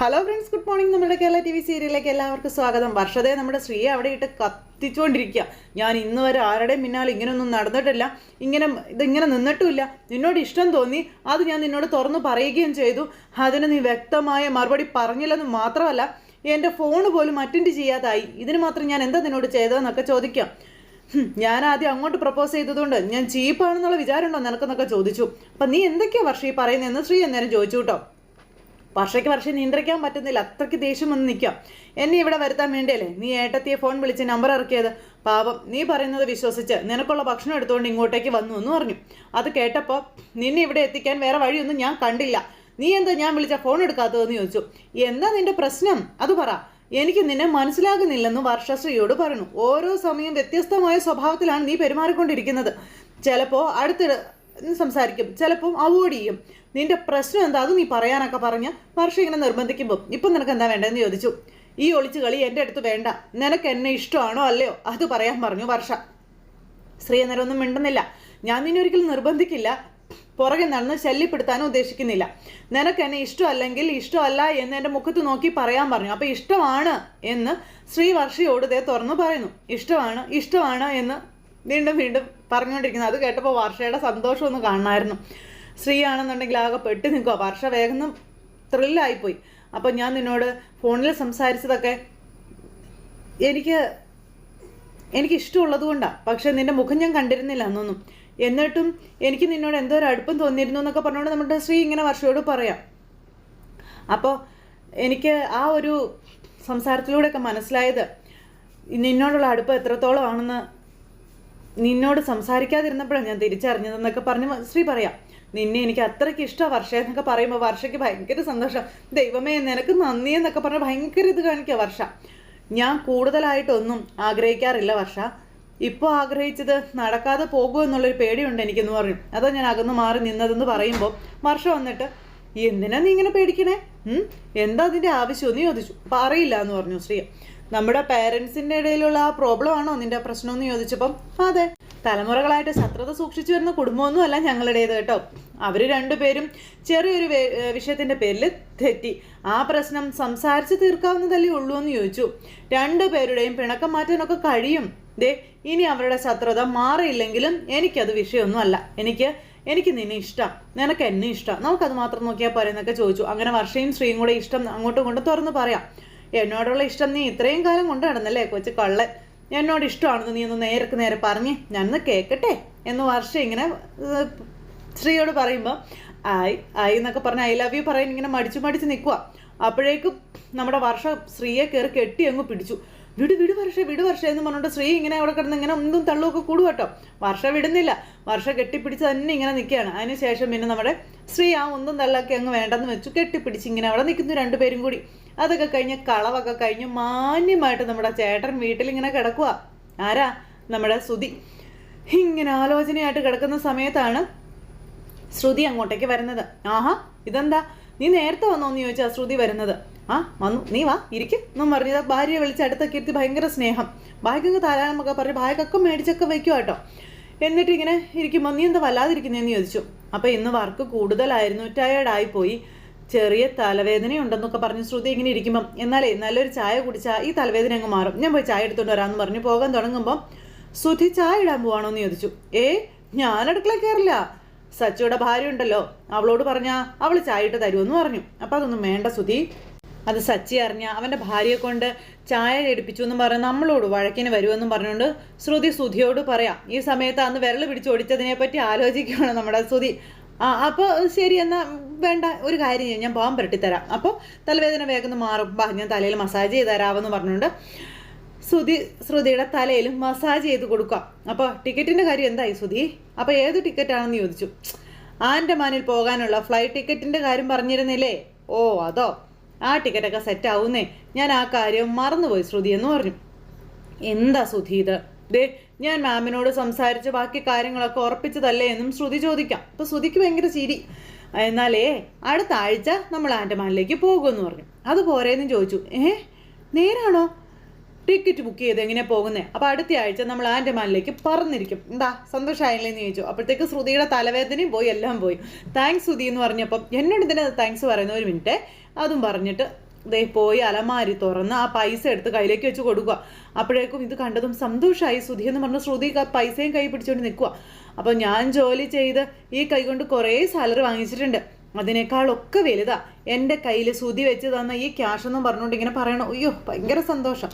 Hello friends good morning നമ്മുടെ Kerala T V സീരിയലിലേക്ക് എല്ലാവർക്കും സ്വാഗതം. വർഷതേ നമ്മുടെ ശ്രീയെ അവിടെ ഇട്ട് കത്തിച്ചുകൊണ്ടിരിക്കുക ഞാൻ ഇന്ന് വരെ ആരുടെയും പിന്നാലെ ഇങ്ങനെയൊന്നും നടന്നിട്ടില്ല. ഇങ്ങനെ ഇതിങ്ങനെ നിന്നിട്ടുമില്ല. നിന്നോട് ഇഷ്ടം തോന്നി. അത് ഞാൻ നിന്നോട് തുറന്നു പറയുകയും ചെയ്തു. അതിന് നീ വ്യക്തമായ മറുപടി പറഞ്ഞില്ലെന്ന് മാത്രമല്ല എന്റെ ഫോൺ പോലും അറ്റൻഡ് ചെയ്യാതായി. ഇതിന് മാത്രം ഞാൻ എന്താ നിന്നോട് ചെയ്തതെന്നൊക്കെ ചോദിക്കാം. ഞാൻ ആദ്യം അങ്ങോട്ട് പ്രപ്പോസ് ചെയ്തതുകൊണ്ട് ഞാൻ ചീപ്പാണെന്നുള്ള വിചാരമുണ്ടോ നിനക്കെന്നൊക്കെ ചോദിച്ചു. അപ്പം നീ എന്തൊക്കെയാണ് വർഷം ഈ പറയുന്നതെന്ന് ശ്രീ അന്നേരം ചോദിച്ചു കേട്ടോ. വർഷയ്ക്ക് വർഷം നിയന്ത്രിക്കാൻ പറ്റുന്നില്ല. അത്രയ്ക്ക് ദേഷ്യം വന്ന് നിൽക്കാം. എന്നെ ഇവിടെ വരുത്താൻ വേണ്ടിയല്ലേ? നീ ഏട്ടത്തിയെ ഫോൺ വിളിച്ച് നമ്പർ ഇറക്കിയത്? പാപം നീ പറയുന്നത് വിശ്വസിച്ച് നിനക്കുള്ള ഭക്ഷണം എടുത്തുകൊണ്ട് ഇങ്ങോട്ടേക്ക് വന്നു എന്ന് പറഞ്ഞു. അത് കേട്ടപ്പോൾ നിന്നെ ഇവിടെ എത്തിക്കാൻ വേറെ വഴിയൊന്നും ഞാൻ കണ്ടില്ല. നീ എന്താ ഞാൻ വിളിച്ച ഫോൺ എടുക്കാത്തതെന്ന് ചോദിച്ചു. എന്താ നിന്റെ പ്രശ്നം? അത് പറ. എനിക്ക് നിന്നെ മനസ്സിലാകുന്നില്ലെന്ന് വർഷശ്രീയോട് പറഞ്ഞു. ഓരോ സമയം വ്യത്യസ്തമായ സ്വഭാവത്തിലാണ് നീ പെരുമാറിക്കൊണ്ടിരിക്കുന്നത്. ചിലപ്പോൾ അടുത്ത സംസാരിക്കും. ചിലപ്പോൾ അവോയ്ഡ് ചെയ്യും. നിന്റെ പ്രശ്നം എന്താ? അത് നീ പറയാനൊക്കെ പറഞ്ഞ് വർഷ ഇങ്ങനെ നിർബന്ധിക്കുമ്പോൾ ഇപ്പം നിനക്ക് എന്താ വേണ്ടതെന്ന് ചോദിച്ചു. ഈ ഒളിച്ചു കളി എന്റെ അടുത്ത് വേണ്ട. നിനക്ക് എന്നെ ഇഷ്ടമാണോ അല്ലയോ? അത് പറയാൻ പറഞ്ഞു വർഷ. ശ്രീ അന്നേരം ഒന്നും മിണ്ടുന്നില്ല. ഞാൻ നിന്നെ ഒരിക്കലും നിർബന്ധിക്കില്ല. പുറകെ നടന്ന് ശല്യപ്പെടുത്താനും ഉദ്ദേശിക്കുന്നില്ല. നിനക്ക് എന്നെ ഇഷ്ടമല്ലെങ്കിൽ ഇഷ്ടമല്ല എന്ന് എന്റെ മുഖത്ത് നോക്കി പറയാൻ പറഞ്ഞു. അപ്പോൾ ഇഷ്ടമാണ് എന്ന് ശ്രീ വർഷയോട് ദേ തുറന്നു പറയുന്നു. ഇഷ്ടമാണ് ഇഷ്ടമാണ് എന്ന് വീണ്ടും വീണ്ടും പറഞ്ഞുകൊണ്ടിരിക്കുന്നത് അത് കേട്ടപ്പോൾ വർഷയുടെ സന്തോഷം ഒന്ന് കാണണമായിരുന്നു. ശ്രീ ആണെന്നുണ്ടെങ്കിൽ ആകെ പെട്ട് നിൽക്കുക വർഷ വേഗം ത്രില്ലായിപ്പോയി അപ്പോൾ ഞാൻ നിന്നോട് ഫോണിൽ സംസാരിച്ചതൊക്കെ എനിക്ക് എനിക്ക് ഇഷ്ടമുള്ളത് കൊണ്ടാണ് പക്ഷേ നിന്റെ മുഖം ഞാൻ കണ്ടിരുന്നില്ല അന്നൊന്നും എന്നിട്ടും എനിക്ക് നിന്നോട് എന്തോ ഒരു അടുപ്പം തോന്നിയിരുന്നു എന്നൊക്കെ പറഞ്ഞുകൊണ്ട് നമ്മുടെ ശ്രീ ഇങ്ങനെ വർഷയോട് പറയാം. അപ്പോൾ എനിക്ക് ആ ഒരു സംസാരത്തിലൂടെയൊക്കെ മനസ്സിലായത് നിന്നോടുള്ള അടുപ്പം എത്രത്തോളം ആണെന്ന് നിന്നോട് സംസാരിക്കാതിരുന്നപ്പോഴാണ് ഞാൻ തിരിച്ചറിഞ്ഞതെന്നൊക്കെ പറഞ്ഞ് ശ്രീ പറയാം. നിന്നെ എനിക്ക് അത്രയ്ക്ക് ഇഷ്ടമാണ് വർഷ എന്നൊക്കെ പറയുമ്പോൾ വർഷയ്ക്ക് ഭയങ്കര സന്തോഷം. ദൈവമേ നിനക്ക് നന്ദി എന്നൊക്കെ പറഞ്ഞ് ഭയങ്കര ഇത് കാണിക്കുക വർഷ. ഞാൻ കൂടുതലായിട്ടൊന്നും ആഗ്രഹിക്കാറില്ല വർഷ. ഇപ്പോൾ ആഗ്രഹിച്ചത് നടക്കാതെ പോകുമോ എന്നുള്ളൊരു പേടിയുണ്ട് എനിക്കെന്ന് പറഞ്ഞു അതാ ഞാൻ അകന്ന് മാറി നിന്നതെന്ന് പറയുമ്പോൾ വർഷ വന്നിട്ട് എന്തിനാ നീ ഇങ്ങനെ പേടിക്കണേ? എന്താ അതിന്റെ ആവശ്യമെന്ന് ചോദിച്ചു. അപ്പം അറിയില്ല എന്ന് പറഞ്ഞു ശ്രീ. നമ്മുടെ പേരൻസിന്റെ ഇടയിലുള്ള ആ പ്രോബ്ലം ആണോ നിന്റെ പ്രശ്നം എന്ന് ചോദിച്ചപ്പം അതെ തലമുറകളായിട്ട് ശത്രുത സൂക്ഷിച്ചു വരുന്ന കുടുംബമൊന്നും അല്ല ഞങ്ങളുടേത് കേട്ടോ. അവർ രണ്ടുപേരും ചെറിയൊരു വിഷയത്തിന്റെ പേരിൽ തെറ്റി. ആ പ്രശ്നം സംസാരിച്ച് തീർക്കാവുന്നതല്ലേ ഉള്ളൂ എന്ന് ചോദിച്ചു. രണ്ടുപേരുടെയും പിണക്കം മാറ്റാനൊക്കെ കഴിയും. ദേ ഇനി അവരുടെ ശത്രുത മാറിയില്ലെങ്കിലും എനിക്കത് വിഷയമൊന്നും അല്ല എനിക്ക് എനിക്ക് നിന്നെ ഇഷ്ടം. നിനക്ക് എന്നെ ഇഷ്ടം. നമുക്കത് മാത്രം നോക്കിയാൽ പോരെ എന്നൊക്കെ ചോദിച്ചു. അങ്ങനെ വർഷയും ശ്രീയും കൂടെ ഇഷ്ടം അങ്ങോട്ടും ഇങ്ങോട്ടും തുറന്ന് പറയാം. എന്നോടുള്ള ഇഷ്ടം നീ ഇത്രയും കാലം കൊണ്ട് നടന്നല്ലേ കൊച്ചു കള്ളൻ? എന്നോട് ഇഷ്ടമാണെന്ന് നീ ഒന്ന് നേർക്ക് നേരെ പറഞ്ഞ് ഞാനൊന്ന് കേൾക്കട്ടെ എന്ന് വർഷം ഇങ്ങനെ സ്ത്രീയോട് പറയുമ്പോൾ ആയി ആയി എന്നൊക്കെ പറഞ്ഞ് ഐ ലവ് യു പറയാൻ ഇങ്ങനെ മടിച്ചു മടിച്ച് നിൽക്കുക അപ്പോഴേക്കും നമ്മുടെ വർഷം സ്ത്രീയെ കയറി കെട്ടി അങ്ങ് പിടിച്ചു. വിട് വിട് വർഷ വിട് വർഷ എന്ന് പറഞ്ഞിട്ട് സ്ത്രീ ഇങ്ങനെ അവിടെ കിടന്ന് ഇങ്ങനെ ഒന്നും തള്ളുമൊക്കെ കൂടും കേട്ടോ. വർഷ വിടുന്നില്ല. വർഷ കെട്ടിപ്പിടിച്ച് തന്നെ ഇങ്ങനെ നിൽക്കുകയാണ്. അതിനുശേഷം പിന്നെ നമ്മുടെ സ്ത്രീ ആ ഒന്നും തള്ളൊക്കെ അങ്ങ് വേണ്ടെന്ന് വെച്ചു. കെട്ടിപ്പിടിച്ച് ഇങ്ങനെ അവിടെ നിൽക്കുന്നു രണ്ടുപേരും കൂടി. അതൊക്കെ കഴിഞ്ഞ് കളവൊക്കെ കഴിഞ്ഞ് മാന്യമായിട്ട് നമ്മുടെ ചേട്ടൻ വീട്ടിലിങ്ങനെ കിടക്കുക ആരാ? നമ്മുടെ സുതി ഇങ്ങനെ ആലോചനയായിട്ട് കിടക്കുന്ന സമയത്താണ് ശ്രുതി അങ്ങോട്ടേക്ക് വരുന്നത്. ആഹാ ഇതെന്താ? നീ നേരത്തെ വന്നോ എന്ന് ചോദിച്ചാൽ ശ്രുതി വരുന്നത്. ആ വന്നു. നീ വാ ഇരിക്കും. എന്നും പറഞ്ഞത് ഭാര്യയെ വിളിച്ച് അടുത്തൊക്കെ ഇരുത്തി ഭയങ്കര സ്നേഹം. ബാഗൊക്കെ തരാനൊക്കെ പറഞ്ഞു ഭാഗ്യക്കൊക്കെ മേടിച്ചൊക്കെ വെക്കുക കേട്ടോ എന്നിട്ട് ഇങ്ങനെ ഇരിക്കുമ്പോൾ നീ എന്താ വല്ലാതിരിക്കുന്നതെന്ന് ചോദിച്ചു. അപ്പോൾ ഇന്ന് വർക്ക് കൂടുതലായിരുന്നു. ടയേർഡായി പോയി ചെറിയ തലവേദനയുണ്ടെന്നൊക്കെ പറഞ്ഞ് ശ്രുതി ഇങ്ങനെ ഇരിക്കുമ്പം എന്നാലേ നല്ലൊരു ചായ കുടിച്ചാൽ ഈ തലവേദന അങ്ങ് മാറും. ഞാൻ പോയി ചായ എടുത്തുകൊണ്ട് വരാമെന്ന് പറഞ്ഞു പോകാൻ തുടങ്ങുമ്പോൾ ശ്രുതി ചായ ഇടാൻ പോവാണോ എന്ന് ചോദിച്ചു. ഏ ഞാൻ അടുക്കള കയറില്ല സച്ചിയുടെ ഭാര്യ ഉണ്ടല്ലോ അവളോട് പറഞ്ഞാ അവൾ ചായയിട്ട് തരുമെന്ന് പറഞ്ഞു. അപ്പം അതൊന്നും വേണ്ട സുധി. അത് സച്ചി അറിഞ്ഞ അവന്റെ ഭാര്യയെ കൊണ്ട് ചായ എടുപ്പിച്ചു എന്നും പറഞ്ഞ് നമ്മളോട് വഴക്കിന് വരുമെന്നും പറഞ്ഞുകൊണ്ട് ശ്രുതി സുധിയോട് പറയാം ഈ സമയത്ത് അന്ന് വിരൽ പിടിച്ചൊടിച്ചതിനെ പറ്റി ആലോചിക്കുകയാണ് നമ്മുടെ ശ്രുതി ആ അപ്പോൾ ശരി എന്നാൽ വേണ്ട ഒരു കാര്യം ഞാൻ പോകാൻ പുരട്ടിത്തരാം അപ്പോൾ തലവേദന വേഗം മാറും. ഞാൻ തലയിൽ മസാജ് ചെയ്ത് തരാമെന്ന് പറഞ്ഞുകൊണ്ട് ശ്രുതി ശ്രുതിയുടെ തലയിൽ മസാജ് ചെയ്ത് കൊടുക്കാം. അപ്പോൾ ടിക്കറ്റിന്റെ കാര്യം എന്തായി ശ്രുതി? അപ്പോൾ ഏത് ടിക്കറ്റാണെന്ന് ചോദിച്ചു. ആൻഡമാനിൽ പോകാനുള്ള ഫ്ലൈറ്റ് ടിക്കറ്റിന്റെ കാര്യം പറഞ്ഞിരുന്നില്ലേ? ഓ അതോ. ആ ടിക്കറ്റൊക്കെ സെറ്റ് ആവുന്നേ. ഞാൻ ആ കാര്യം മറന്നുപോയി ശ്രുതി എന്ന് പറഞ്ഞു. എന്താ സുധി ഇത്? ദേ ഞാൻ മാമിനോട് സംസാരിച്ച് ബാക്കി കാര്യങ്ങളൊക്കെ ഉറപ്പിച്ചതല്ലേ എന്നും ശ്രുതി ചോദിക്കാം. അപ്പോൾ ശ്രുതിക്ക് ഭയങ്കര ചിരി. എന്നാലേ അടുത്ത ആഴ്ച നമ്മൾ ആൻഡമാനിലേക്ക് പോകുമെന്ന് പറഞ്ഞു. അത് പോരേന്നും ചോദിച്ചു. ഏ നേരാണോ? ടിക്കറ്റ് ബുക്ക് ചെയ്ത് എങ്ങനെ പോകുന്നത് അപ്പോൾ അടുത്ത ആഴ്ച നമ്മൾ ആൻഡമാനിലേക്ക് പറന്നിരിക്കും. എന്താ? സന്തോഷമായില്ലേ എന്ന് ചോദിച്ചു. അപ്പോഴത്തേക്ക് ശ്രുതിയുടെ തലവേദനയും പോയി എല്ലാം പോയി. താങ്ക്സ് ശ്രുതി എന്ന് പറഞ്ഞപ്പം എന്നോട് ഇതിന് താങ്ക്സ് പറയുന്ന ഒരു മിനിറ്റ്. അതും പറഞ്ഞിട്ട് ദേ പോയി അലമാരി തുറന്ന് ആ പൈസ എടുത്ത് കയ്യിലേക്ക് വെച്ച് കൊടുക്കുക. അപ്പോഴേക്കും ഇത് കണ്ടതും സന്തോഷമായി ശ്രുതി എന്ന് പറഞ്ഞ. ശ്രുതി പൈസയും കൈ പിടിച്ചുകൊണ്ട് നിൽക്കുക. അപ്പോൾ ഞാൻ ജോലി ചെയ്ത് ഈ കൈ കൊണ്ട് കുറേ സാലറി വാങ്ങിച്ചിട്ടുണ്ട്. അതിനേക്കാളൊക്കെ വലുതാ. എന്റെ കയ്യിൽ ശ്രുതി വെച്ച് തന്ന ഈ ക്യാഷ് എന്നും പറഞ്ഞുകൊണ്ട് ഇങ്ങനെ പറയണം. അയ്യോ ഭയങ്കര സന്തോഷം.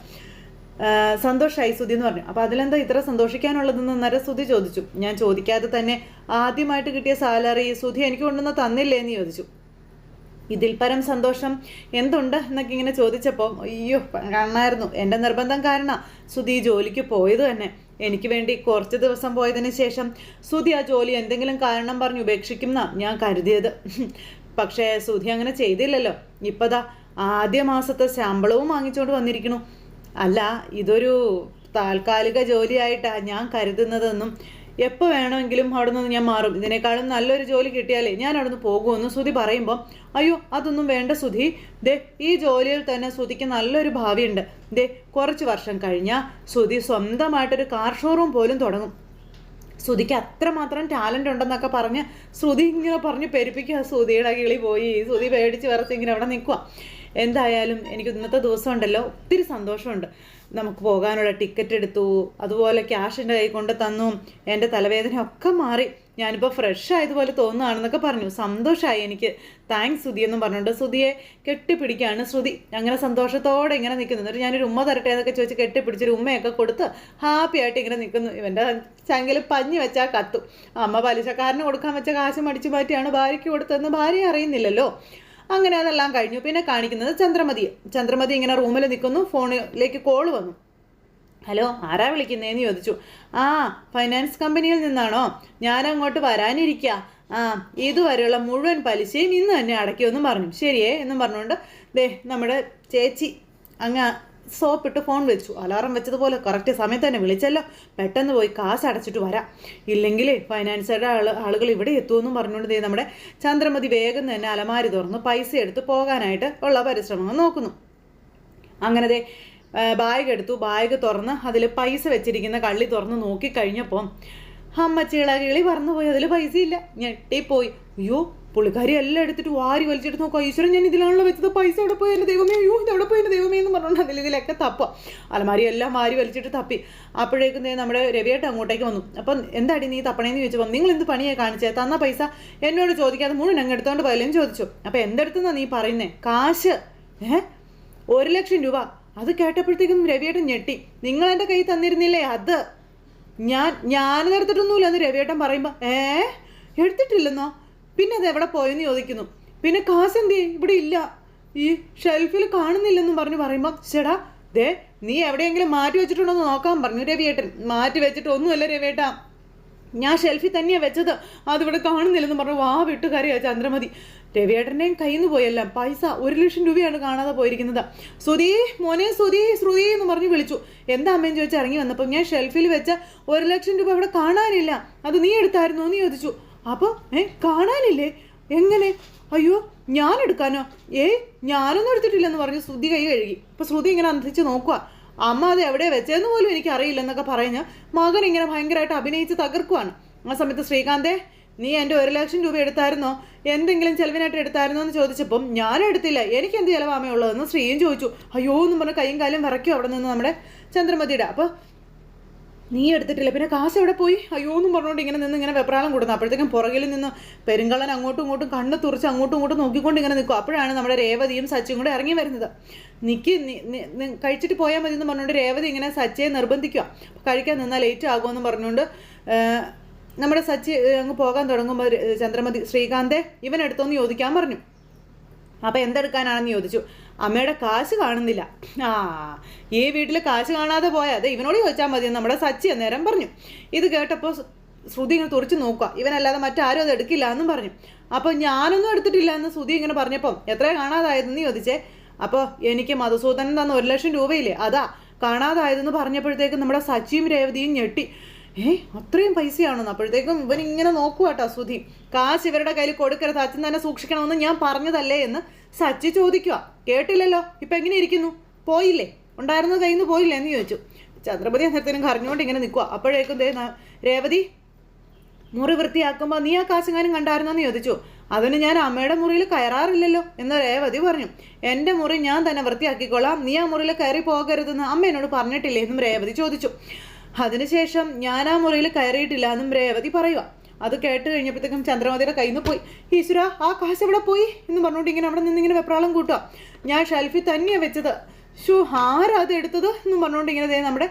സന്തോഷായി സുതി എന്ന് പറഞ്ഞു. അപ്പോൾ അതിലെന്താ ഇത്ര സന്തോഷിക്കാനുള്ളതെന്ന് അന്നേരം സുതി ചോദിച്ചു. ഞാൻ ചോദിക്കാതെ തന്നെ ആദ്യമായിട്ട് കിട്ടിയ സാലറി സുധി എനിക്ക് കൊണ്ടുവന്ന് തന്നില്ലേ എന്ന് ചോദിച്ചു. ഇതിൽ പരം സന്തോഷം എന്തുണ്ട് എന്നൊക്കെ ഇങ്ങനെ ചോദിച്ചപ്പോൾ അയ്യോ കാണായിരുന്നു എന്റെ നിർബന്ധം കാരണം സുധി ജോലിക്ക് പോയത് തന്നെ. എനിക്ക് വേണ്ടി കുറച്ച് ദിവസം പോയതിന് ശേഷം സുധി ആ ജോലി എന്തെങ്കിലും കാരണം പറഞ്ഞ് ഉപേക്ഷിക്കുന്ന ഞാൻ കരുതിയത്. പക്ഷേ സുധി അങ്ങനെ ചെയ്തില്ലല്ലോ. ഇപ്പതാ ആദ്യ മാസത്തെ ശമ്പളവും വാങ്ങിച്ചുകൊണ്ട് വന്നിരിക്കണു അല്ല ഇതൊരു താൽക്കാലിക ജോലിയായിട്ടാണ് ഞാൻ കരുതുന്നതെന്നും എപ്പോൾ വേണമെങ്കിലും അവിടെ നിന്ന് ഞാൻ മാറും. ഇതിനേക്കാളും നല്ലൊരു ജോലി കിട്ടിയാലേ ഞാൻ അവിടെ നിന്ന് പോകുമെന്ന് ശ്രുതി പറയുമ്പോൾ അയ്യോ അതൊന്നും വേണ്ട സുധി ദേ ഈ ജോലിയിൽ തന്നെ ശ്രുതിക്ക് നല്ലൊരു ഭാവിയുണ്ട്. ദേ കുറച്ച് വർഷം കഴിഞ്ഞാൽ ശ്രുതി സ്വന്തമായിട്ടൊരു കാർ ഷോറൂം പോലും തുടങ്ങും. ശ്രുതിക്ക് അത്രമാത്രം ടാലന്റ് ഉണ്ടെന്നൊക്കെ പറഞ്ഞ് ശ്രുതി ഇങ്ങനെ പറഞ്ഞ് പെരുപ്പിക്കുക. ശ്രുതിയുടെ കിളി പോയി. ശ്രുതി പേടിച്ച് വിറച്ച് ഇങ്ങനെ അവിടെ നിൽക്കുക. എന്തായാലും എനിക്ക് ഇന്നത്തെ ദിവസം ഉണ്ടല്ലോ. ഒത്തിരി സന്തോഷമുണ്ട്. നമുക്ക് പോകാനുള്ള ടിക്കറ്റ് എടുത്തു അതുപോലെ ക്യാഷ് എന്റെ കൈ കൊണ്ട് തന്നു എന്റെ തലവേദന ഒക്കെ മാറി. ഞാനിപ്പോൾ ഫ്രഷ് ആയതുപോലെ തോന്നുകയാണെന്നൊക്കെ പറഞ്ഞു. സന്തോഷമായി എനിക്ക്. താങ്ക്സ് ശ്രുതി എന്നും പറഞ്ഞുകൊണ്ട്. ശ്രുതിയെ കെട്ടിപ്പിടിക്കുകയാണ് ശ്രുതി. അങ്ങനെ സന്തോഷത്തോടെ ഇങ്ങനെ നിൽക്കുന്നു. എന്നിട്ട് ഞാനൊരു ഉമ്മ തരട്ടെ എന്നൊക്കെ ചോദിച്ച് കെട്ടിപ്പിടിച്ചൊരു ഉമ്മയൊക്കെ കൊടുത്ത് ഹാപ്പി ആയിട്ട് ഇങ്ങനെ നിൽക്കുന്നു. ഇവന്റെ ചങ്കിൽ പഞ്ഞു വെച്ചാൽ കത്തു. അമ്മ പലിശക്കാരന് കൊടുക്കാൻ വെച്ച കാശ് മടിച്ചു മാറ്റിയാണ് ഭാര്യയ്ക്ക് കൊടുത്തതെന്ന് ഭാര്യ അറിയുന്നില്ലല്ലോ. അങ്ങനെ അതെല്ലാം കഴിഞ്ഞു. പിന്നെ കാണിക്കുന്നത് ചന്ദ്രമതിയെ ചന്ദ്രമതി ഇങ്ങനെ റൂമിൽ നിൽക്കുന്നു ഫോണിലേക്ക് കോൾ വന്നു. ഹലോ ആരാ വിളിക്കുന്നതെന്ന് ചോദിച്ചു. ആ ഫൈനാൻസ് കമ്പനിയിൽ നിന്നാണോ? ഞാൻ അങ്ങോട്ട് വരാനിരിക്കുക ആ ഇതുവരെയുള്ള മുഴുവൻ പലിശയും ഇന്ന് തന്നെ അടയ്ക്കുമെന്നും പറഞ്ഞു. ശരിയേ എന്നും പറഞ്ഞുകൊണ്ട് ദേ നമ്മുടെ ചേച്ചി അങ്ങ് സോപ്പിട്ട് ഫോൺ വിളിച്ചു അലാറം വെച്ചതുപോലെ കറക്റ്റ് സമയത്ത് തന്നെ വിളിച്ചല്ലോ. പെട്ടെന്ന് പോയി കാശ് അടച്ചിട്ട് വരാം. ഇല്ലെങ്കിൽ ഫൈനാൻസുകാരുടെ ആൾ ആളുകൾ ഇവിടെ എത്തുമെന്നും പറഞ്ഞുകൊണ്ട് ദേ നമ്മുടെ ചന്ദ്രമതി വേഗം തന്നെ അലമാരി തുറന്ന് പൈസ എടുത്ത് പോകാനായിട്ട് ഉള്ള പരിശ്രമങ്ങൾ നോക്കുന്നു. അങ്ങനെ ദേ ബാഗ് എടുത്തു. ബാഗ് തുറന്ന് അതിൽ പൈസ വെച്ചിരിക്കുന്ന കള്ളി തുറന്ന് നോക്കി കഴിഞ്ഞപ്പോൾ അമ്മച്ചിള കിളി പറന്നുപോയി. അതിൽ പൈസ ഇല്ല ഞെട്ടിപ്പോയി. അയ്യോ പുള്ളിക്കാരി എല്ലാം എടുത്തിട്ട് വാരി വലിച്ചിട്ട് നോക്കുക. ഈശ്വരൻ ഞാൻ ഇതിലാണല്ലോ വെച്ചത്. പൈസ എവിടെ പോയി? എന്റെ ദൈവമേ അയ്യോ ഇത് എവിടെ പോയി? എന്റെ ദൈവമേ എന്ന് പറഞ്ഞുകൊണ്ട് അതിൽ ഇതിലൊക്കെ തപ്പുക അലമാരി എല്ലാം വാരി വലിച്ചിട്ട് തപ്പി. അപ്പോഴേക്കും നമ്മുടെ രവിയേട്ട് അങ്ങോട്ടേക്ക് വന്നു. അപ്പം എന്താടി നീ തപ്പണേന്ന് ചോദിച്ചപ്പോൾ നിങ്ങൾ എന്ത് പണിയാണ് കാണിച്ചേ? തന്ന പൈസ എന്നോട് ചോദിക്കാതെ മുഴുവൻ അങ്ങ് എടുത്തോണ്ട് പോയാലും ചോദിച്ചു. അപ്പം എന്തെടുത്തെന്നാ നീ പറയുന്നേ? കാശ്. ഏഹ് ഒരു ലക്ഷം രൂപ. അത് കേട്ടപ്പോഴത്തേക്കും രവിയേട്ടൻ ഞെട്ടി. നിങ്ങൾ എന്റെ കൈ തന്നിരുന്നില്ലേ? അത് ഞാൻ ഞാനത് എടുത്തിട്ടൊന്നുമില്ല. എന്ന് രവിയേട്ടൻ പറയുമ്പോൾ ഏ? എടുത്തിട്ടില്ലെന്നോ? പിന്നെ അത് എവിടെ പോയെന്ന് ചോദിക്കുന്നു. പിന്നെ കാശ് ഇവിടെ ഇല്ല. ഈ ഷെൽഫിൽ കാണുന്നില്ലെന്നും പറഞ്ഞു പറയുമ്പോൾ ചേടാ ദേ നീ എവിടെയെങ്കിലും മാറ്റി വെച്ചിട്ടുണ്ടോ എന്ന് നോക്കാൻ പറഞ്ഞു രവിയേട്ടൻ. മാറ്റി വെച്ചിട്ട് ഒന്നുമല്ല രവിയേട്ടാ. ഞാൻ ഷെൽഫിൽ തന്നെയാണ് വെച്ചത്. അതിവിടെ കാണുന്നില്ലെന്ന് പറഞ്ഞു വാ വിട്ട് കരയാ ചന്ദ്രമതി. രവിയേട്ടന്റെയും കയ്യിൽ നിന്ന് പോയെല്ലാം പൈസ ഒരു ലക്ഷം രൂപയാണ് കാണാതെ പോയിരിക്കുന്നത്. ശ്രുതി മോനെ ശ്രുതി ശ്രുതി എന്ന് പറഞ്ഞ് വിളിച്ചു. എന്താ അമ്മയെന്ന് ചോദിച്ചാൽ ഇറങ്ങി വന്നപ്പോൾ ഞാൻ ഷെൽഫിൽ വെച്ച ഒരു ലക്ഷം രൂപ ഇവിടെ കാണാനില്ല. അത് നീ എടുത്തായിരുന്നോ എന്ന് ചോദിച്ചു. അപ്പോൾ ഏ കാണാനില്ലേ? എങ്ങനെ? അയ്യോ ഞാൻ എടുക്കാനോ? ഏയ് ഞാനൊന്നും എടുത്തിട്ടില്ലെന്ന് പറഞ്ഞ് ശ്രുതി കൈ കഴുകി. അപ്പോൾ ശ്രുതി ഇങ്ങനെ അന്തിച്ച് നോക്കുക അമ്മ അത് എവിടെ വെച്ചതെന്ന് പോലും എനിക്ക് എന്നൊക്കെ പറഞ്ഞ് മകൻ ഇങ്ങനെ ഭയങ്കരമായിട്ട് അഭിനയിച്ച് തകർക്കുവാണ്. ആ സമയത്ത് ശ്രീകാന്തേ നീ എന്റെ ഒരു ലക്ഷം രൂപ എടുത്തായിരുന്നോ? എന്തെങ്കിലും ചെലവിനായിട്ട് എടുത്തായിരുന്നോ എന്ന് ചോദിച്ചപ്പം ഞാൻ എടുത്തില്ല. എനിക്ക് എന്ത് ചിലവാമേ ഉള്ളതെന്ന് ശ്രീയും ചോദിച്ചു. അയ്യോ എന്ന് പറഞ്ഞ് കൈയും കാലും വിറയ്ക്കും അവിടെ നിന്ന് നമ്മുടെ ചന്ദ്രമതിയുടെ. അപ്പോൾ നീ എടുത്തിട്ടില്ല. പിന്നെ കാശ് എവിടെ പോയി? അയ്യോ എന്നും പറഞ്ഞുകൊണ്ട് ഇങ്ങനെ നിന്ന് ഇങ്ങനെ വെപ്രാളം കൂടുന്നു. അപ്പോഴത്തേക്കും പുറകിൽ നിന്ന് പെരുങ്കള്ളൻ അങ്ങോട്ടും ഇങ്ങോട്ടും കണ്ണ് തുറച്ച് അങ്ങോട്ടും ഇങ്ങോട്ടും നോക്കിക്കൊണ്ട് ഇങ്ങനെ നിൽക്കും. അപ്പോഴാണ് നമ്മുടെ രേവതിയും സച്ചിയും കൂടെ ഇറങ്ങി വരുന്നത്. നിക്ക് കഴിച്ചിട്ട് പോയാൽ മതി എന്ന് പറഞ്ഞുകൊണ്ട് രേവതി ഇങ്ങനെ സച്ചയെ നിർബന്ധിക്കുക. കഴിക്കാൻ നിന്നാൽ ലേറ്റ് ആകുമെന്ന് പറഞ്ഞുകൊണ്ട് നമ്മുടെ സച്ചി അങ്ങ് പോകാൻ തുടങ്ങുമ്പോൾ ചന്ദ്രമതി ശ്രീകാന്തെ ഇവൻ എടുത്തോന്ന് ചോദിക്കാൻ പറഞ്ഞു. അപ്പം എന്തെടുക്കാനാണെന്ന് ചോദിച്ചു. അമ്മയുടെ കാശ് കാണുന്നില്ല. ആ ഈ വീട്ടിൽ കാശ് കാണാതെ പോയാൽ അതെ ഇവനോട് ചോദിച്ചാൽ മതി നമ്മുടെ സച്ചി അന്നേരം പറഞ്ഞു. ഇത് കേട്ടപ്പോൾ ശ്രുതി ഇങ്ങനെ തുറച്ച് നോക്കുക ഇവനല്ലാതെ മറ്റാരും അത് എടുക്കില്ല എന്നും പറഞ്ഞു. അപ്പോൾ ഞാനൊന്നും എടുത്തിട്ടില്ല എന്ന് ശ്രുതി ഇങ്ങനെ പറഞ്ഞപ്പം എത്ര കാണാതായതെന്ന് ചോദിച്ചേ അപ്പോൾ എനിക്ക് മധുസൂദനൻ തന്ന ഒരു ലക്ഷം രൂപയില്ലേ അതാ കാണാതായതെന്ന് പറഞ്ഞപ്പോഴത്തേക്ക് നമ്മുടെ സച്ചിയും രേവതിയും ഞെട്ടി. ഏ? അത്രയും പൈസയാണെന്ന്? അപ്പോഴത്തേക്കും ഇവൻ ഇങ്ങനെ നോക്കുക കേട്ടോ സുധി കാശ് ഇവരുടെ കയ്യിൽ കൊടുക്കരുത് അച്ഛൻ തന്നെ സൂക്ഷിക്കണമെന്ന് ഞാൻ പറഞ്ഞതല്ലേ എന്ന് സച്ചി ചോദിക്കുക കേട്ടില്ലല്ലോ? ഇപ്പൊ എങ്ങനെ ഇരിക്കുന്നു? പോയില്ലേ? ഉണ്ടായിരുന്നത് കയ്യിൽ നിന്ന് പോയില്ലേ എന്ന് ചോദിച്ചു. ചന്ദ്രപതി അന്നേരത്തിനും കരഞ്ഞുകൊണ്ട് ഇങ്ങനെ നിൽക്കുക അപ്പോഴേക്കും ദേ രേവതി മുറി വൃത്തിയാക്കുമ്പോൾ നീ ആ കാശുങ്ങാനും കണ്ടായിരുന്നോ എന്ന് ചോദിച്ചു. അതിന് ഞാൻ അമ്മയുടെ മുറിയിൽ കയറാറില്ലല്ലോ എന്ന് രേവതി പറഞ്ഞു. എന്റെ മുറി ഞാൻ തന്നെ വൃത്തിയാക്കിക്കൊള്ളാം നീ ആ മുറിയിൽ കയറി പോകരുതെന്ന് അമ്മ എന്നോട് പറഞ്ഞിട്ടില്ലേ? എന്നും രേവതി ചോദിച്ചു. അതിനുശേഷം ഞാൻ ആ മുറിയിൽ കയറിയിട്ടില്ല എന്നും രേവതി പറയുക. അത് കേട്ട് കഴിഞ്ഞപ്പോഴത്തേക്കും ചന്ദ്രമതിയുടെ കയ്യിൽ നിന്ന് പോയി. ഈശ്വര ആ കാശ് എവിടെ പോയി? എന്ന് പറഞ്ഞുകൊണ്ട് ഇങ്ങനെ അവിടെ നിന്ന് ഇങ്ങനെ വെപ്രാളം കൂട്ടുക. ഞാൻ ഷെൽഫിൽ തന്നെയാണ് വെച്ചത്. ഷൂ ആരാ അത് എടുത്തത്? എന്നും പറഞ്ഞുകൊണ്ട് ഇങ്ങനെ ദേ നമ്മുടെ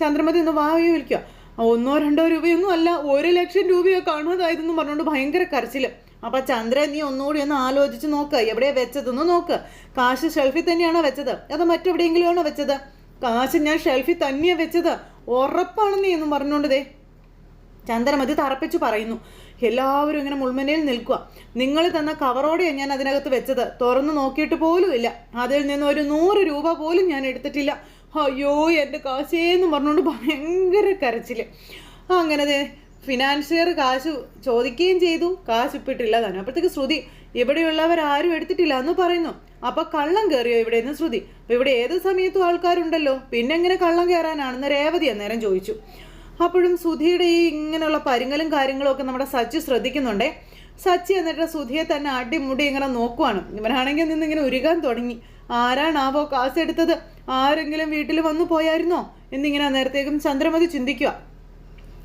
ചന്ദ്രമതി ഒന്ന് വായു വിളിക്കുക. ഒന്നോ രണ്ടോ രൂപയൊന്നും അല്ല ഒരു ലക്ഷം രൂപയോ കാണാതായതെന്ന് പറഞ്ഞുകൊണ്ട് ഭയങ്കര കരച്ചിൽ അപ്പൊ ചന്ദ്രൻ നീ ഒന്നുകൂടി ഒന്ന് ആലോചിച്ച് നോക്ക്. എവിടെയാ വെച്ചതെന്ന് നോക്ക്. കാശ് ഷെൽഫിൽ തന്നെയാണോ വെച്ചത്? അത് മറ്റെവിടെയെങ്കിലും ആണോ വെച്ചത്? കാശ് ഞാൻ ഷെൽഫിൽ തന്നെയാ വെച്ചത്. ഉറപ്പാണ് നീ എന്നും പറഞ്ഞുകൊണ്ട് ദേ. ചന്ദ്രമതി തറപ്പിച്ചു പറയുന്നു. എല്ലാവരും ഇങ്ങനെ മുൾമനയിൽ നിൽക്കുക നിങ്ങൾ തന്ന കവറോടെയാണ് ഞാൻ അതിനകത്ത് വെച്ചത്. തുറന്നു നോക്കിയിട്ട് പോലും ഇല്ല. അതിൽ നിന്ന് ഒരു നൂറ് രൂപ പോലും ഞാൻ എടുത്തിട്ടില്ല. അയ്യോ എന്റെ കാശേന്ന് പറഞ്ഞുകൊണ്ട് ഭയങ്കര കരച്ചിൽ. അങ്ങനെ ഫിനാൻഷ്യർ കാശ് ചോദിക്കുകയും ചെയ്തു. കാശ് ഇപ്പിട്ടില്ല. തന്നെ അപ്പോഴത്തേക്ക് ശ്രുതി ഇവിടെയുള്ളവർ ആരും എടുത്തിട്ടില്ല എന്ന് പറയുന്നു. അപ്പൊ കള്ളം കയറിയോ ഇവിടെ നിന്ന് ശ്രുതി? അപ്പൊ ഇവിടെ ഏത് സമയത്തും ആൾക്കാരുണ്ടല്ലോ. പിന്നെ എങ്ങനെ കള്ളം കയറാനാണെന്ന് രേവതി അന്നേരം ചോദിച്ചു. അപ്പോഴും സുധിയുടെ ഈ ഇങ്ങനെയുള്ള പരുങ്ങലും കാര്യങ്ങളും ഒക്കെ നമ്മുടെ സച്ചി ശ്രദ്ധിക്കുന്നുണ്ടേ. സച്ചി എന്നിട്ട് സുധിയെ തന്നെ അടിമുടി ഇങ്ങനെ നോക്കുവാണ്. ഇവനാണെങ്കിൽ നിന്ന് ഇങ്ങനെ ഉരുകാൻ തുടങ്ങി. ആരാണാവോ കാസ് എടുത്തത്? ആരെങ്കിലും വീട്ടിൽ വന്നു പോയായിരുന്നോ? എന്നിങ്ങനെ നേരത്തേക്കും ചന്ദ്രമതി ചിന്തിക്കുക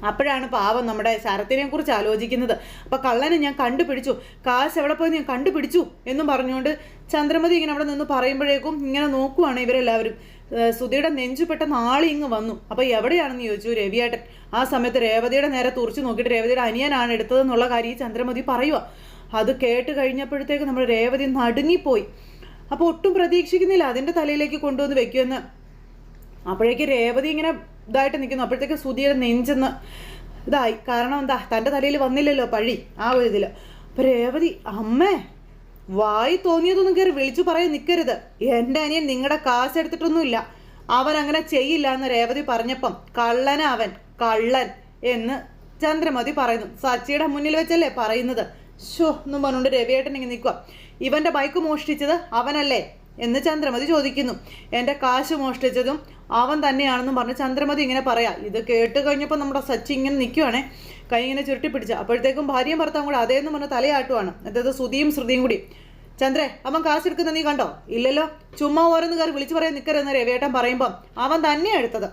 അപ്പോഴാണ് പാവം നമ്മുടെ ശരത്തിനെ കുറിച്ച് ആലോചിക്കുന്നത്. അപ്പൊ കള്ളനെ ഞാൻ കണ്ടുപിടിച്ചു. കാശ് എവിടെ പോയി ഞാൻ കണ്ടുപിടിച്ചു എന്നും പറഞ്ഞുകൊണ്ട് ചന്ദ്രമതി ഇങ്ങനെ അവിടെ നിന്ന് പറയുമ്പോഴേക്കും ഇങ്ങനെ നോക്കുവാണ് ഇവരെല്ലാവരും. സുധിയുടെ നെഞ്ചു പെട്ടെന്ന് ആളി ഇങ്ങ് വന്നു. അപ്പൊ എവിടെയാണെന്ന് ചോദിച്ചു രവിയേട്ടൻ. ആ സമയത്ത് രേവതിയുടെ നേരെ തുറച്ചു നോക്കിയിട്ട് രേവതിയുടെ അനിയനാണ് എടുത്തതെന്നുള്ള കാര്യം ഈ ചന്ദ്രമതി പറയുക. അത് കേട്ട് കഴിഞ്ഞപ്പോഴത്തേക്ക് നമ്മുടെ രേവതി നടുങ്ങിപ്പോയി. അപ്പോൾ ഒട്ടും പ്രതീക്ഷിക്കുന്നില്ല അതിന്റെ തലയിലേക്ക് കൊണ്ടുവന്ന് വെക്കുമെന്ന്. അപ്പോഴേക്ക് രേവതി ഇങ്ങനെ ഇതായിട്ട് നിൽക്കുന്നു. അപ്പോഴത്തേക്ക് സുധിയുടെ നെഞ്ചെന്ന് ഇതായി. കാരണം എന്താ? തന്റെ തലയിൽ വന്നില്ലല്ലോ പഴി ആ ഒരു ഇതിൽ അപ്പം രേവതി അമ്മേ വായി തോന്നിയതൊന്നും കയറി വിളിച്ചു പറയാൻ നിൽക്കരുത് എന്റെ അനിയൻ നിങ്ങളുടെ കാശ് എടുത്തിട്ടൊന്നുമില്ല. അവൻ അങ്ങനെ ചെയ്യില്ല എന്ന് രേവതി പറഞ്ഞപ്പം കള്ളന അവൻ കള്ളൻ എന്ന് ചന്ദ്രമതി പറയുന്നു. സച്ചിയുടെ മുന്നിൽ വെച്ചല്ലേ പറയുന്നത്? ഷോ എന്നും പറഞ്ഞുകൊണ്ട് രവിയേട്ടൻ ഇങ്ങനെ നിൽക്കുക ഇവന്റെ ബൈക്ക് മോഷ്ടിച്ചത് അവനല്ലേ എന്ന് ചന്ദ്രമതി ചോദിക്കുന്നു. എന്റെ കാശ് മോഷ്ടിച്ചതും അവൻ തന്നെയാണെന്നും പറഞ്ഞ് ചന്ദ്രമതി ഇങ്ങനെ പറയാം. ഇത് കേട്ട് കഴിഞ്ഞപ്പോൾ നമ്മുടെ സച്ചി ഇങ്ങനെ നിൽക്കുവാണേ കൈ ഇങ്ങനെ ചുരുട്ടി പിടിച്ച. അപ്പോഴത്തേക്കും ഭാര്യയും ഭർത്താവും കൂടെ അതേന്ന് പറഞ്ഞ തലയാട്ടുവാണ്. അതായത് ശ്രുതിയും ശ്രുതിയും കൂടി. ചന്ദ്രേ അവൻ കാശെടുക്കുന്ന നീ കണ്ടോ? ഇല്ലല്ലോ. ചുമ്മാ ഓരോന്ന് കയറി വിളിച്ചു പറയാൻ നിൽക്കരുതെന്ന് രവിയേട്ടൻ പറയുമ്പം. അവൻ തന്നെയാണ് എടുത്തത്.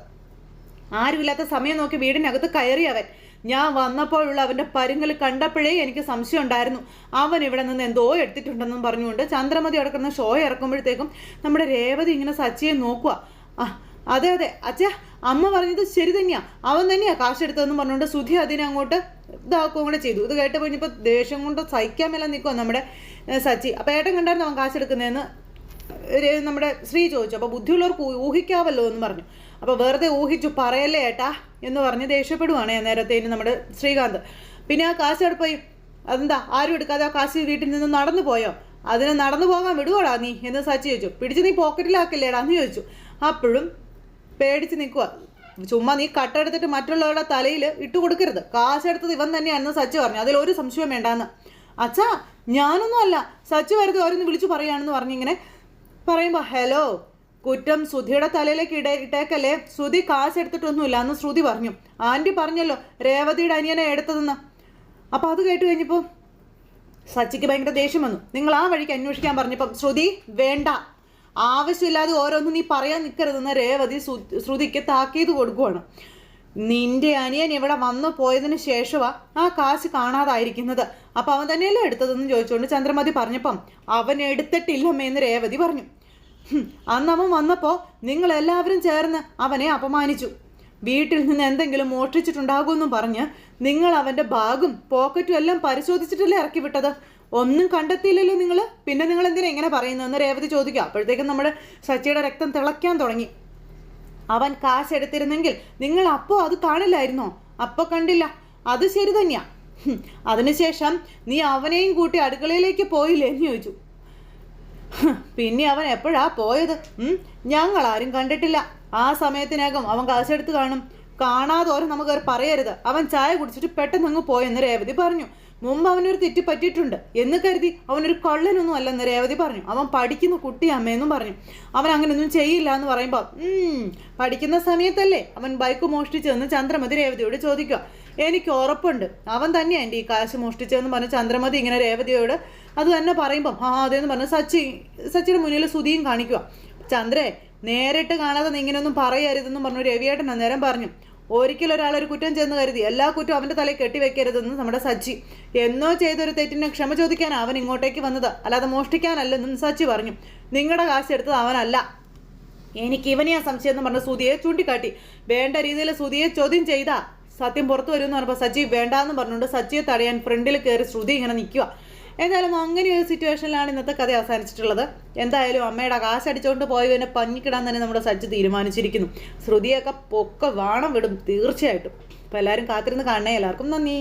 ആരുമില്ലാത്ത സമയം നോക്കി വീടിനകത്ത് കയറി അവൻ. ഞാൻ വന്നപ്പോഴുള്ള അവന്റെ പരുങ്ങൽ കണ്ടപ്പോഴേ എനിക്ക് സംശയം ഉണ്ടായിരുന്നു. അവൻ ഇവിടെ നിന്ന് എന്തോ എടുത്തിട്ടുണ്ടെന്നും പറഞ്ഞുകൊണ്ട് ചന്ദ്രമതി അടക്കുന്ന ഷോ ഇറക്കുമ്പോഴത്തേക്കും നമ്മുടെ രേവതി ഇങ്ങനെ സച്ചിയെ നോക്കുക ആ അതെ അതെ. അച്ഛാ അമ്മ പറഞ്ഞത് ശരി തന്നെയാ. അവൻ തന്നെയാ കാശെടുത്തതെന്ന് പറഞ്ഞുകൊണ്ട് സുധി അതിനെ അങ്ങോട്ട് ഇതാക്കുകയും കൂടെ ചെയ്തു. ഇത് കേട്ട് കഴിഞ്ഞപ്പോൾ ദേഷ്യം കൊണ്ട് സഹിക്കാൻ മേലെ നിൽക്കുക നമ്മുടെ സച്ചി. അപ്പോൾ ഏട്ടൻ കണ്ടായിരുന്നു അവൻ കാശെടുക്കുന്നതെന്ന്? നമ്മുടെ ശ്രീ ചോദിച്ചു. അപ്പോൾ ബുദ്ധിയുള്ളവർക്ക് ഊഹിക്കാവല്ലോ എന്ന് പറഞ്ഞു. അപ്പോൾ വെറുതെ ഊഹിച്ചു പറയല്ലേ ഏട്ടാ? എന്ന് പറഞ്ഞ് ദേഷ്യപ്പെടുവാണ് നേരത്തേന് നമ്മുടെ ശ്രീകാന്ത്. പിന്നെ ആ കാശ് അതെന്താ? ആരും എടുക്കാതെ ആ കാശ് വീട്ടിൽ നിന്ന് നടന്നു പോയോ? അതിനെ നടന്നു പോകാൻ വിടുവോടാ നീ? എന്ന് സച്ചി ചോദിച്ചു. പിടിച്ച് നീ പോക്കറ്റിലാക്കില്ലേടാ? എന്ന് ചോദിച്ചു. അപ്പോഴും പേടിച്ച് നിൽക്കുക ചുമ്മാ നീ കട്ടെടുത്തിട്ട് മറ്റുള്ളവരുടെ തലയിൽ ഇട്ട് കൊടുക്കരുത്. കാശെടുത്തത് ഇവൻ തന്നെയാണെന്ന് സച്ചു പറഞ്ഞു. അതിൽ ഒരു സംശയം വേണ്ടാന്ന്. അച്ഛാ ഞാനൊന്നും അല്ല. സച്ചു വരുത് അവരൊന്ന് വിളിച്ചു പറയുകയാണെന്ന് പറഞ്ഞിങ്ങനെ പറയുമ്പോൾ ഹലോ കുറ്റം സുധിയുടെ തലയിലേക്ക് ഇട ഇട്ടേക്കല്ലേ? ശ്രുതി കാശെടുത്തിട്ടൊന്നുമില്ല എന്ന് ശ്രുതി പറഞ്ഞു. ആന്റി പറഞ്ഞല്ലോ രേവതിയുടെ അനിയനെ എടുത്തതെന്ന്. അപ്പോൾ അത് കേട്ട് കഴിഞ്ഞപ്പോൾ സച്ചിക്ക് ഭയങ്കര ദേഷ്യം വന്നു. നിങ്ങൾ ആ വഴിക്ക് അന്വേഷിക്കാൻ പറഞ്ഞപ്പം ശ്രുതി വേണ്ട. ആവശ്യമില്ലാതെ ഓരോന്നും നീ പറയാൻ നിൽക്കരുതെന്ന് രേവതി ശ്രു- ശ്രുതിക്ക് താക്കീത് കൊടുക്കുവാണ്. നിന്റെ അനിയൻ ഇവിടെ വന്നു പോയതിന് ശേഷമാ ആ കാശ് കാണാതായിരിക്കുന്നത്. അപ്പൊ അവൻ തന്നെയല്ലേ എടുത്തതെന്ന് ചോദിച്ചുകൊണ്ട് ചന്ദ്രമതി പറഞ്ഞപ്പം അവൻ എടുത്തിട്ടില്ലമ്മേന്ന് രേവതി പറഞ്ഞു. അന്ന് അവൻ വന്നപ്പോ നിങ്ങളെല്ലാവരും ചേർന്ന് അവനെ അപമാനിച്ചു. വീട്ടിൽ നിന്ന് എന്തെങ്കിലും മോഷ്ടിച്ചിട്ടുണ്ടാകുമെന്നും പറഞ്ഞ് നിങ്ങൾ അവന്റെ ബാഗും പോക്കറ്റും എല്ലാം പരിശോധിച്ചിട്ടല്ലേ ഇറക്കി വിട്ടത്? ഒന്നും കണ്ടെത്തിയില്ലല്ലോ നിങ്ങൾ പിന്നെ നിങ്ങൾ എന്തിനാ ഇങ്ങനെ പറയുന്നതെന്ന് രേവതി ചോദിക്കുക. അപ്പോഴത്തേക്കും നമ്മുടെ സച്ചിയുടെ രക്തം തിളയ്ക്കാൻ തുടങ്ങി. അവൻ കാശ് എടുത്തിരുന്നെങ്കിൽ നിങ്ങൾ അപ്പോൾ അത് കാണില്ലായിരുന്നോ? അപ്പോൾ കണ്ടില്ല. അത് ശരി തന്നെയാ. അതിനുശേഷം നീ അവനെയും കൂട്ടി അടുക്കളയിലേക്ക് പോയില്ലേ എന്ന് ചോദിച്ചു. പിന്നെ അവൻ എപ്പോഴാ പോയത്? ഞങ്ങൾ ആരും കണ്ടിട്ടില്ല. ആ സമയത്തിനകം അവൻ കാശെടുത്ത് കാണും. കാണാതെ ഓരോ നമുക്ക് അവർ പറയരുത്. അവൻ ചായ കുടിച്ചിട്ട് പെട്ടെന്ന് അങ്ങ് പോയെന്ന് രേവതി പറഞ്ഞു. മുമ്പ് അവനൊരു തെറ്റ് പറ്റിയിട്ടുണ്ട്. എന്ന് കരുതി അവനൊരു കൊള്ളനൊന്നും അല്ലെന്ന് രേവതി പറഞ്ഞു. അവൻ പഠിക്കുന്ന കുട്ടി അമ്മയെന്നും പറഞ്ഞു. അവൻ അങ്ങനെയൊന്നും ചെയ്യില്ല എന്ന് പറയുമ്പോൾ പഠിക്കുന്ന സമയത്തല്ലേ? അവൻ ബൈക്ക് മോഷ്ടിച്ചതെന്ന് ചന്ദ്രമതി രേവതിയോട് ചോദിക്കുക. എനിക്ക് ഉറപ്പുണ്ട്. അവൻ തന്നെയാണ് എന്റെ ഈ കാശ് മോഷ്ടിച്ചതെന്ന് പറഞ്ഞ് ചന്ദ്രമതി ഇങ്ങനെ രേവതിയോട് അത് തന്നെ പറയുമ്പം ആ അതേന്ന് പറഞ്ഞ് സച്ചി സച്ചിയുടെ മുന്നിൽ സുതിയും കാണിക്കുക. ചന്ദ്രേ നേരിട്ട് കാണാതെ നീ ഇങ്ങനെയൊന്നും പറയരുതെന്നും പറഞ്ഞു രവിയേട്ടൻ അന്നേരം പറഞ്ഞു ഒരിക്കലും ഒരാളൊരു കുറ്റം ചെന്ന് കരുതി എല്ലാ കുറ്റവും അവന്റെ തലയിൽ കെട്ടിവെക്കരുതെന്ന് നമ്മുടെ സച്ചി. എന്നോ ചെയ്തൊരു തെറ്റിനെ ക്ഷമ ചോദിക്കാനാണ് അവൻ ഇങ്ങോട്ടേക്ക് വന്നത് അല്ലാതെ മോഷ്ടിക്കാനല്ലെന്നും സച്ചി പറഞ്ഞു. നിങ്ങളുടെ കാശ് എടുത്തത് അവനല്ല. എനിക്ക് ഇവനെയാ സംശയം എന്ന് പറഞ്ഞ സുതിയെ ചൂണ്ടിക്കാട്ടി. വേണ്ട രീതിയിൽ സുതിയെ ചോദ്യം ചെയ്താ. സത്യം പുറത്തു വരുമെന്ന് പറഞ്ഞപ്പോൾ സജി വേണ്ടാന്ന് പറഞ്ഞുകൊണ്ട് സച്ചിയെ തടയാൻ ഫ്രണ്ടിൽ കയറി ശ്രുതി ഇങ്ങനെ നിൽക്കുക എന്തായാലും അങ്ങനെ ഒരു സിറ്റുവേഷനിലാണ് ഇന്നത്തെ കഥ അവസാനിച്ചിട്ടുള്ളത്. എന്തായാലും അമ്മയുടെ കാശടിച്ചുകൊണ്ട് പോയവനെ പഞ്ഞിക്കിടാൻ തന്നെ നമ്മുടെ സജ്ജ് തീരുമാനിച്ചിരിക്കുന്നു. ശ്രുതിയൊക്കെ പൊക്കെ വാണം വിടും തീർച്ചയായിട്ടും. അപ്പോൾ എല്ലാവരും കാത്തിരുന്ന് കാണണേ. എല്ലാവർക്കും നന്ദി.